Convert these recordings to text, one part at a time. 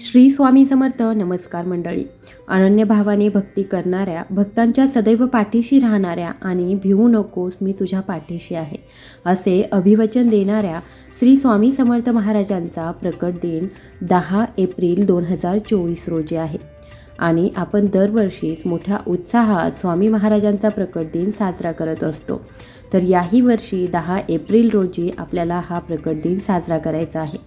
श्री स्वामी समर्थ नमस्कार मंडळी. अनन्य भावाने भक्ती करणाऱ्या भक्तांच्या सदैव पाठीशी राहणाऱ्या आणि भिवू नकोस मी तुझ्या पाठीशी आहे असे अभिवचन देणाऱ्या श्री स्वामी समर्थ महाराजांचा प्रकट दिन दहा एप्रिल दोन हजार चोवीस रोजी आहे. आणि आपण दरवर्षीच मोठ्या उत्साहात स्वामी महाराजांचा प्रकट दिन साजरा करत असतो. तर याही वर्षी दहा एप्रिल रोजी आपल्याला हा प्रकट दिन साजरा करायचा आहे.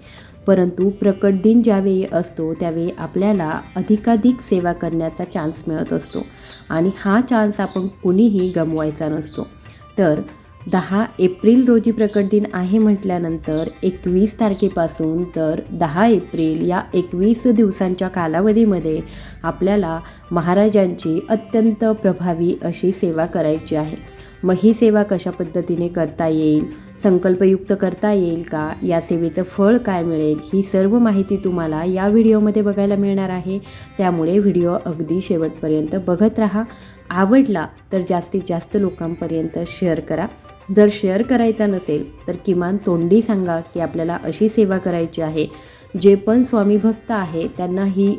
परंतु प्रकट दिन ज्यावेळी असतो त्यावेळी आपल्याला अधिकाधिक सेवा करण्याचा चान्स मिळत असतो. आणि हा चान्स आपण कुणीही गमवायचा नसतो. तर दहा एप्रिल रोजी प्रकट दिन आहे म्हटल्यानंतर एकवीस तारखेपासून तर दहा एप्रिल या एकवीस दिवसांच्या कालावधीमध्ये आपल्याला महाराजांची अत्यंत प्रभावी अशी सेवा करायची आहे. मग ही सेवा कशा पद्धतीने करता येईल? संकल्पयुक्त करता येईल का? या सेवेचं फळ काय मिळेल? ही सर्व माहिती तुम्हाला या व्हिडिओमध्ये बघायला मिळणार आहे. त्यामुळे व्हिडिओ अगदी शेवटपर्यंत बघत राहा. आवडला तर जास्तीत जास्त लोकांपर्यंत शेअर करा. जर शेअर करायचा नसेल तर किमान तोंडी सांगा की आपल्याला अशी सेवा करायची आहे. जे पण स्वामी भक्त आहे त्यांना ही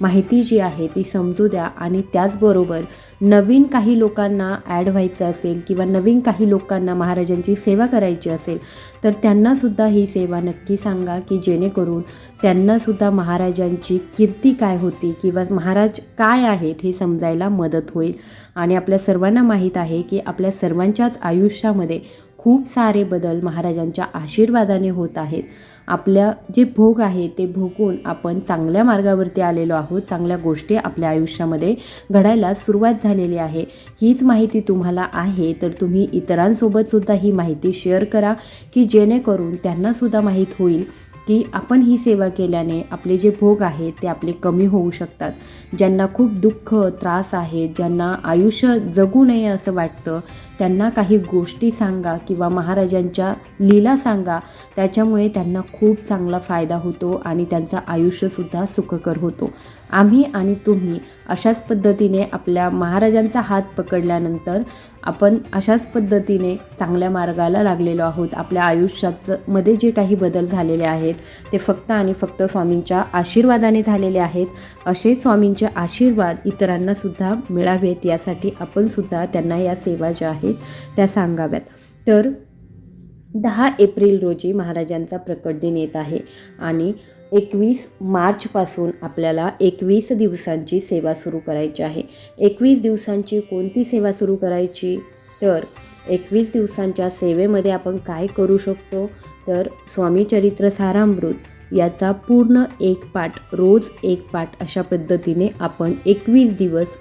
माहिती जी आहे ती समजू द्या आणि त्याचबरोबर नवीन काही लोकांना ॲड व्हायचं असेल किंवा नवीन काही लोकांना महाराजांची सेवा करायची असेल तर त्यांनासुद्धा ही सेवा नक्की सांगा की जेणेकरून त्यांनासुद्धा महाराजांची कीर्ती काय होती किंवा महाराज काय आहेत हे समजायला मदत होईल. आणि आपल्या सर्वांना माहीत आहे की आपल्या सर्वांच्याच आयुष्यामध्ये खूप सारे बदल महाराजांच्या आशीर्वादाने होत आहेत. आपल्या जे भोग आहे ते भोगून आपण चांगल्या मार्गावरती आलेलो आहोत चांगल्या गोष्टी आपल्या आयुष्यामध्ये घडायला सुरुवात झालेली आहे. हीच माहिती तुम्हाला आहे तर तुम्ही इतरांसोबतसुद्धा ही माहिती शेअर करा की जेणेकरून त्यांनासुद्धा माहीत होईल की आपण ही सेवा केल्याने आपले जे भोग आहेत ते आपले कमी होऊ शकतात. ज्यांना खूप दुःख त्रास आहे ज्यांना आयुष्य जगू नये असं वाटतं त्यांना काही गोष्टी सांगा किंवा महाराजांच्या लीला सांगा त्याच्यामुळे त्यांना खूप चांगला फायदा होतो आणि त्यांचं आयुष्यसुद्धा सुखकर होतो. आम्ही आणि तुम्ही अशाच पद्धतीने आपल्या महाराजांचा हात पकडल्यानंतर आपण अशाच पद्धतीने चांगल्या मार्गाला लागलेलो आहोत. आपल्या आयुष्याचं मध्ये जे काही बदल झालेले आहेत ते फक्त आणि फक्त स्वामींच्या आशीर्वादाने झालेले आहेत. असे स्वामींचे आशीर्वाद इतरांना सुद्धा मिळावेत यासाठी आपण सुद्धा त्यांना या सेवा ज्या आहेत त्या सांगाव्यात. तर दहा एप्रिल रोजी महाराजांचा प्रकट दिन येत आहे आणि एकवीस मार्चपासून आपल्याला एकवीस दिवसांची सेवा सुरू करायची आहे. एकवीस दिवसांची कोणती सेवा सुरू करायची? तर एकवीस दिवसांच्या सेवेमध्ये आपण काय करू शकतो? तर स्वामी चरित्र सारामृत याचा पूर्ण एक पाठ रोज एक पाठ अशा पद्धतीने आपण एकवीस दिवस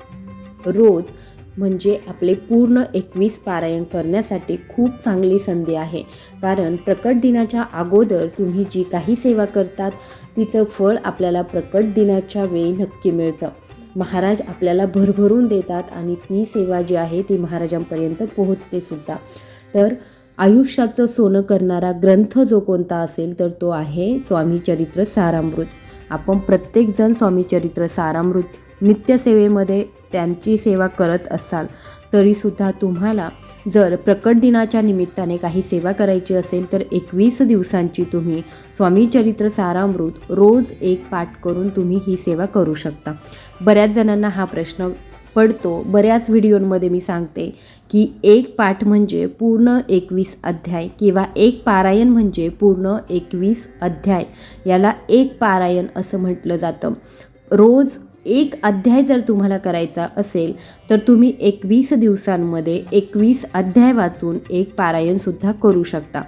रोज म्हणजे आपले पूर्ण एकवीस पारायण करण्यासाठी खूप चांगली संधी आहे. कारण प्रकट दिनाच्या अगोदर तुम्ही जी काही सेवा करतात तिचं फळ आपल्याला प्रकट दिनाच्या वेळी नक्की मिळतं. महाराज आपल्याला भरभरून देतात आणि ती सेवा जी आहे ती महाराजांपर्यंत पोहोचते सुद्धा. तर आयुष्याचं सोनं करणारा ग्रंथ जो कोणता असेल तर तो आहे स्वामी चरित्र सारामृत. आपण प्रत्येकजण स्वामीचरित्र सारामृत नित्यसेवेमध्ये त्यांची सेवा करत असाल तरीसुद्धा तुम्हाला जर प्रकट दिनाच्या निमित्ताने काही सेवा करायची असेल तर एकवीस दिवसांची तुम्ही स्वामी चरित्र सारामृत रोज एक पाठ करून तुम्ही ही सेवा करू शकता. बऱ्याच जणांना हा प्रश्न पडतो. बऱ्याच व्हिडिओंमध्ये मी सांगते की एक पाठ म्हणजे पूर्ण एकवीस अध्याय किंवा एक पारायण म्हणजे पूर्ण एकवीस अध्याय. याला एक पारायण असं म्हटलं जातं. रोज एक अध्याय जर तुम्हाला करायचा असेल तर तुम्ही एकवीस दिवसांमध्ये एकवीस अध्याय वाचून एक पारायणसुद्धा करू शकता.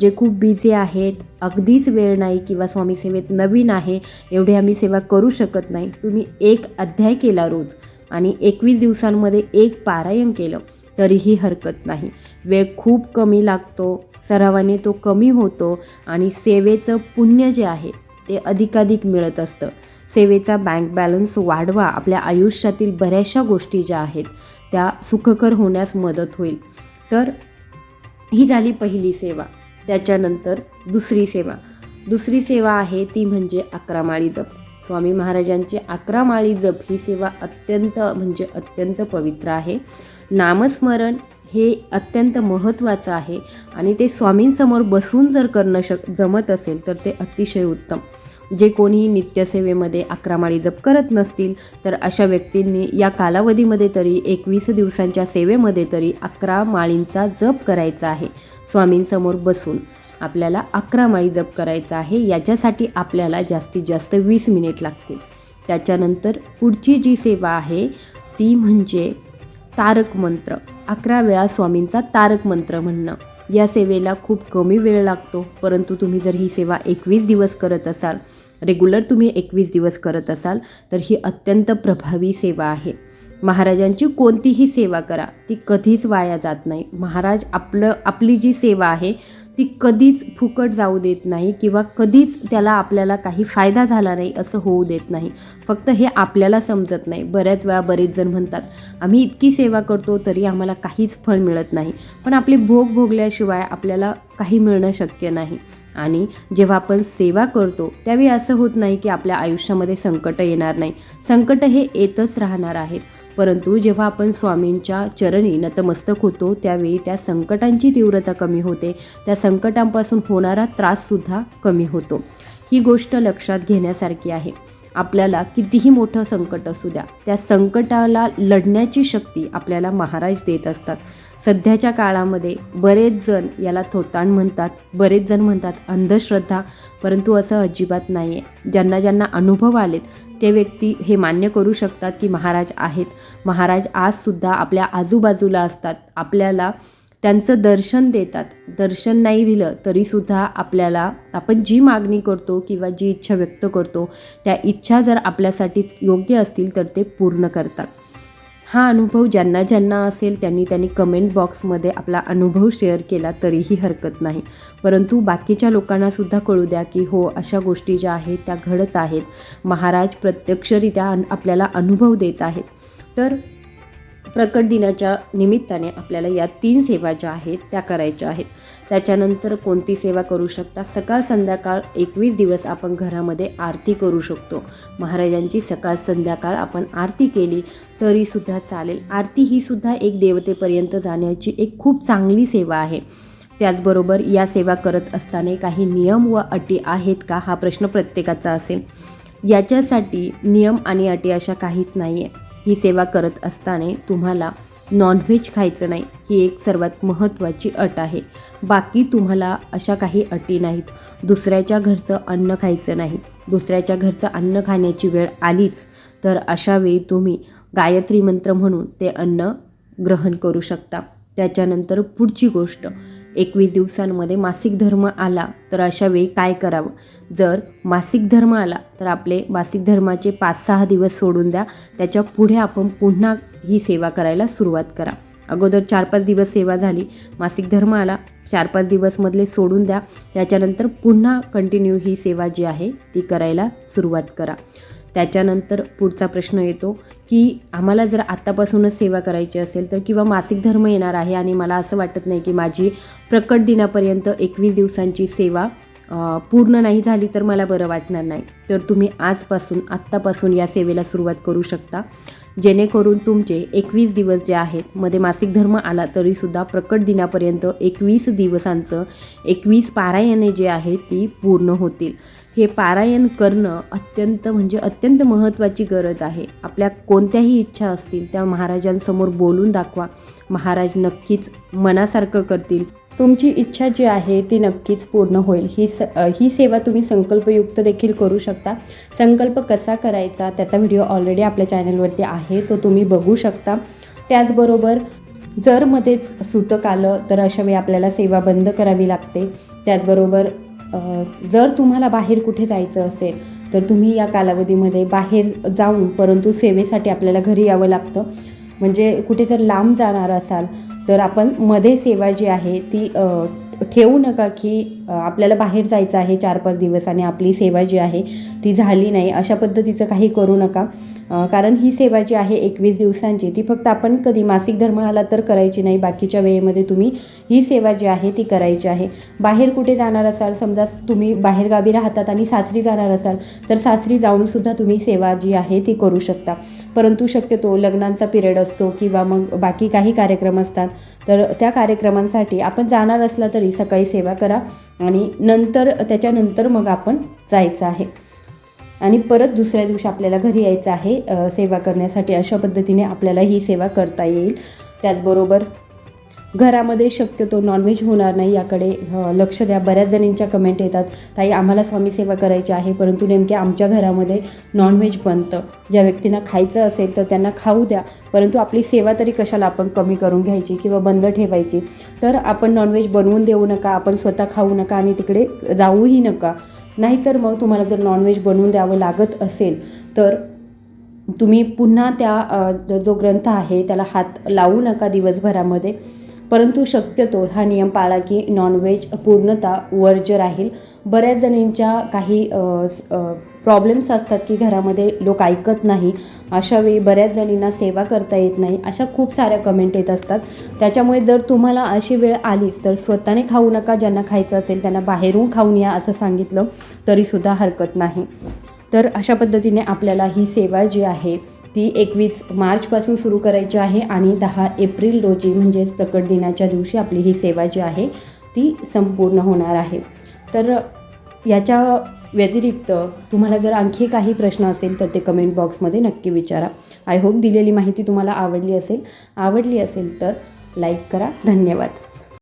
जे खूप बिझी आहेत अगदीच वेळ नाही किंवा स्वामी सेवेत नवीन आहे एवढे आम्ही सेवा करू शकत नाही. तुम्ही एक अध्याय केला रोज आणि एकवीस दिवसांमध्ये एक पारायण केलं तरीही हरकत नाही. वेळ खूप कमी लागतो सरावाने तो कमी होतो आणि सेवेचं पुण्य जे आहे ते अधिकाधिक मिळत असतं. सेवेचा बँक बॅलन्स वाढवा. आपल्या आयुष्यातील बऱ्याचशा गोष्टी ज्या आहेत त्या सुखकर होण्यास मदत होईल. तर ही झाली पहिली सेवा. त्याच्यानंतर दुसरी सेवा. दुसरी सेवा आहे ती म्हणजे अकरा माळी जप. स्वामी महाराजांची अकरा माळी जप ही सेवा अत्यंत म्हणजे अत्यंत पवित्र आहे. नामस्मरण हे अत्यंत महत्त्वाचं आहे आणि ते स्वामींसमोर बसून जर करणं शक जमत असेल तर ते अतिशय उत्तम. जे कोणी नित्यसेवेमध्ये अकरा माळी जप करत नसतील तर अशा व्यक्तींनी या कालावधीमध्ये तरी एकवीस दिवसांच्या सेवेमध्ये तरी अकरा माळींचा जप करायचा आहे. स्वामींसमोर बसून आपल्याला अकरा माळी जप करायचा आहे याच्यासाठी आपल्याला जास्तीत जास्त वीस मिनिट लागतील. त्याच्यानंतर पुढची जी सेवा आहे ती म्हणजे तारक मंत्र. अकरा वेळा स्वामींचा तारक मंत्र म्हणणं. या सेवेला खूप कमी वेळ लागतो परंतु तुम्ही जर ही सेवा एकवीस दिवस करत असाल रेग्युलर तुम्ही एकवीस दिवस करत असाल तर ही अत्यंत प्रभावी सेवा आहे. महाराजांची कोणतीही सेवा करा ती कधीच वाया जात नाही. महाराज आपलं आपली जी सेवा आहे ती कधीच फुकट जाऊ देत नाही किंवा कधीच त्याला आपल्याला काही फायदा झाला नाही असं होऊ देत नाही. फक्त हे आपल्याला समजत नाही. बऱ्याच वेळा बरेच जण म्हणतात आम्ही इतकी सेवा करतो तरी आम्हाला काहीच फळ मिळत नाही. पण आपले भोग भोगल्याशिवाय आपल्याला काही मिळणं शक्य नाही. आणि जेव्हा आपण सेवा करतो त्यावेळी असं होत नाही की आपल्या आयुष्यामध्ये संकट येणार नाही. संकट हे येतच राहणार आहेत. परंतु जेव्हा आपण स्वामींच्या चरणी नतमस्तक होतो त्यावेळी त्या संकटांची तीव्रता कमी होते. त्या संकटांपासून होणारा त्राससुद्धा कमी होतो. ही गोष्ट लक्षात घेण्यासारखी आहे. आपल्याला कितीही मोठं संकट असू द्या त्या संकटाला लढण्याची शक्ती आपल्याला महाराज देत असतात. सध्याच्या काळामध्ये बरेच जण याला थोताण म्हणतात बरेच जण म्हणतात अंधश्रद्धा परंतु असं अजिबात नाही आहे ज्यांना ज्यांना अनुभव आलेत ते व्यक्ती हे मान्य करू शकतात की महाराज आहेत. महाराज आजसुद्धा आपल्या आजूबाजूला असतात. आपल्याला त्यांचं दर्शन देतात. दर्शन नाही दिलं तरीसुद्धा आपल्याला आपण जी मागणी करतो किंवा जी इच्छा व्यक्त करतो त्या इच्छा जर आपल्यासाठीच योग्य असतील तर ते पूर्ण करतात. हा अनुभव ज्यांना ज्यांना असेल त्यांनी त्यांनी कमेंट बॉक्समध्ये आपला अनुभव शेअर केला तरीही हरकत नाही. परंतु बाकीच्या लोकांनासुद्धा कळू द्या की हो अशा गोष्टी ज्या आहेत त्या घडत आहेत. महाराज प्रत्यक्षरित्या आपल्याला अनुभव देत आहेत. तर प्रकट दिनाच्या निमित्ताने आपल्याला या तीन सेवा ज्या आहेत त्या करायच्या आहेत. त्याच्यानंतर कोणती सेवा करू शकता? सकाळ संध्याकाळ एकवीस दिवस आपण घरामध्ये आरती करू शकतो. महाराजांची सकाळ संध्याकाळ आपण आरती केली तरीसुद्धा चालेल. आरती ही सुद्धा एक देवतेपर्यंत जाण्याची एक खूप चांगली सेवा आहे. त्याचबरोबर या सेवा करत असताना काही नियम व अटी आहेत का? हा प्रश्न प्रत्येकाचा असेल. याच्यासाठी नियम आणि अटी अशा काहीच नाही आहे ही सेवा करत असताना तुम्हाला नॉनव्हेज खायचं नाही ही एक सर्वात महत्त्वाची अट आहे. बाकी तुम्हाला अशा काही अटी नाहीत. दुसऱ्याच्या घरचं अन्न खायचं नाही. दुसऱ्याच्या घरचं अन्न खाण्याची वेळ आलीच तर अशा वेळी तुम्ही गायत्री मंत्र म्हणून ते अन्न ग्रहण करू शकता. त्याच्यानंतर पुढची गोष्ट एकवीस दिवसांमध्ये मासिक धर्म आला तर अशा वेळी काय करावं? जर मासिक धर्म आला तर आपले मासिक धर्माचे पाच सहा दिवस सोडून द्या. त्याच्या पुढे आपण पुन्हा ही सेवा करायला सुरुवात करा. अगोदर चार पाच दिवस सेवा झाली मासिक धर्म आला चार पाच दिवसमधले सोडून द्या. त्याच्यानंतर पुन्हा कंटिन्यू ही सेवा जी आहे ती करायला सुरुवात करा. त्याच्यानंतर पुढचा प्रश्न येतो की आम्हाला जर आत्तापासूनच सेवा करायची असेल तर किंवा मासिक धर्म येणार आहे आणि मला असं वाटत नाही की माझी प्रकट दिनापर्यंत एकवीस दिवसांची सेवा पूर्ण नाही झाली तर मला बरं वाटणार नाही. तर तुम्ही आजपासून आत्तापासून या सेवेला सुरुवात करू शकता. जेणेकरून तुमचे एकवीस दिवस जे आहेत मध्ये मासिक धर्म आला तरीसुद्धा प्रकट दिनापर्यंत एकवीस दिवसांचं एकवीस पारायणे जे आहे ती पूर्ण होतील. हे पारायण करणं अत्यंत म्हणजे अत्यंत महत्त्वाची गरज आहे. आपल्या कोणत्याही इच्छा असतील त्या महाराजांसमोर बोलून दाखवा. महाराज नक्कीच मनासारखं करतील. तुमची इच्छा जी आहे ती नक्कीच पूर्ण होईल. ही स ही सेवा तुम्ही संकल्पयुक्त देखील करू शकता. संकल्प कसा करायचा त्याचा व्हिडिओ ऑलरेडी आपल्या चॅनलवरती आहे तो तुम्ही बघू शकता. त्याचबरोबर जर मध्येच सूतक आलं तर अशा वेळी आपल्याला सेवा बंद करावी लागते. त्याचबरोबर जर तुम्हाला बाहेर कुठे जायचं असेल तर तुम्ही या कालावधीमध्ये बाहेर जाऊन परंतु सेवेसाठी आपल्याला घरी यावं लागतं. म्हणजे कुठे जर लांब जाणार असाल तर आपण मध्ये सेवा जी आहे ती ठेवू नका की आपल्याला बाहेर जायचं आहे चार पाच दिवस आणि आपली सेवा जी आहे ती झाली नाही. अशा पद्धतीचं काही करू नका. कारण ही सेवा जी आहे एकवीस दिवसांची ती फक्त आपण कधी मासिक धर्म आला तर करायची नाही बाकीच्या वेळेमध्ये तुम्ही ही सेवा जी आहे ती करायची आहे. बाहेर कुठे जाणार असाल समजा तुम्ही बाहेरगावी राहतात आणि सासरी जाणार असाल तर सासरी जाऊनसुद्धा तुम्ही सेवा जी आहे ती करू शकता. परंतु शक्यतो लग्नांचा पिरियड असतो किंवा मग बाकी काही कार्यक्रम असतात तर त्या कार्यक्रमांसाठी आपण जाणार असला तरी सकाळी सेवा करा आणि नंतर त्याच्यानंतर मग आपण जायचं आहे. आणि परत दुसऱ्या दिवशी आपल्याला घरी यायचं आहे सेवा करण्यासाठी. अशा पद्धतीने आपल्याला ही सेवा करता येईल. त्याचबरोबर घरामध्ये शक्यतो नॉनव्हेज होणार नाही याकडे लक्ष द्या. बऱ्याच जणींच्या कमेंट येतात ताई आम्हाला स्वामी सेवा करायची आहे परंतु नेमके आमच्या घरामध्ये नॉनव्हेज बनतं. ज्या व्यक्तींना खायचं असेल तर त्यांना खाऊ द्या. परंतु आपली सेवा तरी कशाला आपण कमी करून घ्यायची किंवा बंद ठेवायची? तर आपण नॉनव्हेज बनवून देऊ नका आपण स्वतः खाऊ नका आणि तिकडे जाऊही नका. नाहीतर मग तुम्हाला जर नॉनव्हेज बनवून द्यावं लागत असेल तर तुम्ही पुन्हा त्या जो ग्रंथ आहे त्याला हात लावू नका दिवसभरामध्ये. परंतु शक्यतो हा नियम पाळा की नॉनव्हेज पूर्णतः वर्ज्य राहील. बऱ्याच जणींच्या काही प्रॉब्लेम्स असतात की घरामध्ये लोक ऐकत नाही. अशा वेळी बऱ्याच जणींना सेवा करता येत नाही. अशा खूप साऱ्या कमेंट येत असतात. त्याच्यामुळे जर तुम्हाला अशी वेळ आलीच तर स्वतःने खाऊ नका. ज्यांना खायचं असेल त्यांना बाहेरून खाऊन या असं सांगितलं तरीसुद्धा हरकत नाही. तर अशा पद्धतीने आपल्याला ही सेवा जी आहे ती एकवीस मार्चपासून सुरू करायची आहे आणि दहा एप्रिल रोजी म्हणजेच प्रकट दिनाच्या दिवशी आपली ही सेवा जी आहे ती संपूर्ण होणार आहे. तर याच्या व्यतिरिक्त तुम्हाला जर आणखी काही प्रश्न असेल तर ते कमेंट बॉक्समध्ये नक्की विचारा. आय होप दिलेली माहिती तुम्हाला आवडली असेल. आवडली असेल तर लाईक करा. धन्यवाद.